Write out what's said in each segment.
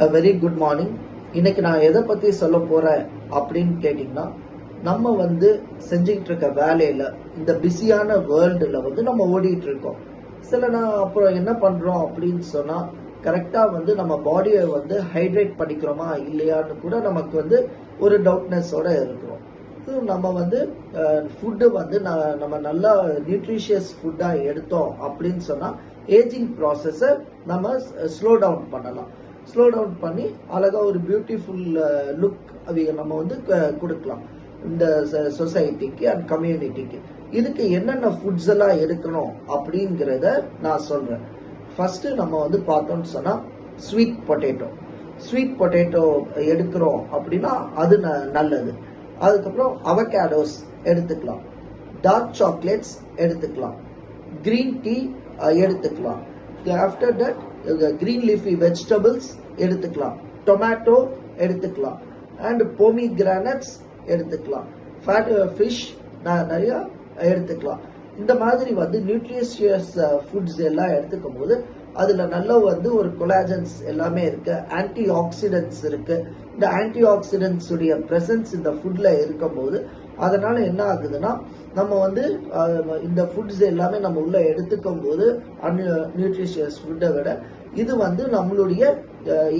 அ very good morning இன்னைக்கு நான் எதை பற்றி சொல்ல போகிறேன் அப்படின்னு கேட்டிங்கன்னா நம்ம வந்து செஞ்சுக்கிட்டு இருக்க வேலையில் இந்த பிஸியான வேர்ல்டில் வந்து நம்ம ஓடிட்டு இருக்கோம் சில நான் அப்புறம் என்ன பண்ணுறோம் அப்படின்னு சொன்னால் கரெக்டாக வந்து நம்ம பாடியை வந்து ஹைட்ரேட் பண்ணிக்கிறோமா இல்லையான்னு கூட நமக்கு வந்து ஒரு டவுட்னஸோடு இருக்கிறோம். இது நம்ம வந்து ஃபுட்டு வந்து ந- நம்ம நல்லா நியூட்ரிஷியஸ் ஃபுட்டாக எடுத்தோம் அப்படின்னு சொன்னால் ஏஜிங் ப்ராசஸை நம்ம ஸ்லோ டவுன் பண்ணலாம். ஸ்லோ டவுன் பண்ணி அழகாக ஒரு பியூட்டிஃபுல் லுக் அவங்க நம்ம வந்து க- கொடுக்கலாம். இந்த சொசைட்டிக்கு அண்ட் கம்யூனிட்டிக்கு இதுக்கு என்னென்ன ஃபுட்ஸ் எல்லாம் எடுக்கணும் அப்படிங்கிறத நான் சொல்கிறேன் ஃபஸ்ட்டு நம்ம வந்து பார்த்தோம்னு சொன்னால் ஸ்வீட் பொட்டேட்டோ ஸ்வீட் பொட்டேட்டோ எடுக்கிறோம் அப்படின்னா அது ந- நல்லது. அதுக்கப்புறம் அவகேடோஸ் எடுத்துக்கலாம். டார்க் சாக்லேட்ஸ் எடுத்துக்கலாம். க்ரீன் டீ uh, எடுத்துக்கலாம். After that green leafy vegetables எடுத்துக்கலாம். டொமேட்டோ எடுத்துக்கலாம். அண்ட் போமி கிரானட்ஸ் எடுத்துக்கலாம் ஃபேட் ஃபிஷ் நிறையா எடுத்துக்கலாம். இந்த மாதிரி வந்து நியூட்ரிஷியஸ் ஃபுட்ஸ் uh, எல்லாம் எடுத்துக்கும் போது அதில் நல்ல வந்து ஒரு கொலாஜன்ஸ் எல்லாமே இருக்குது ஆன்டி ஆக்சிடென்ட்ஸ் இருக்குது இந்த ஆன்டி ஆக்சிடென்ட்ஸுடைய இந்த ஃபுட்டில் இருக்கும்போது அதனால் என்ன ஆகுதுன்னா நம்ம வந்து இந்த ஃபுட்ஸ் எல்லாமே நம்ம உள்ளே எடுத்துக்கும் போது நியூட்ரிஷியஸ் ஃபுட்டை விட இது வந்து நம்மளுடைய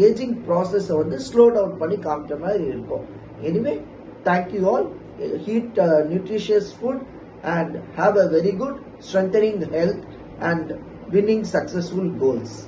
ஏஜிங் ப்ராசஸை வந்து ஸ்லோ டவுன் பண்ணி காமிக்கிற மாதிரி இருக்கும். Anyway thank you all eat nutritious food and have a very good strengthening health and winning successful goals.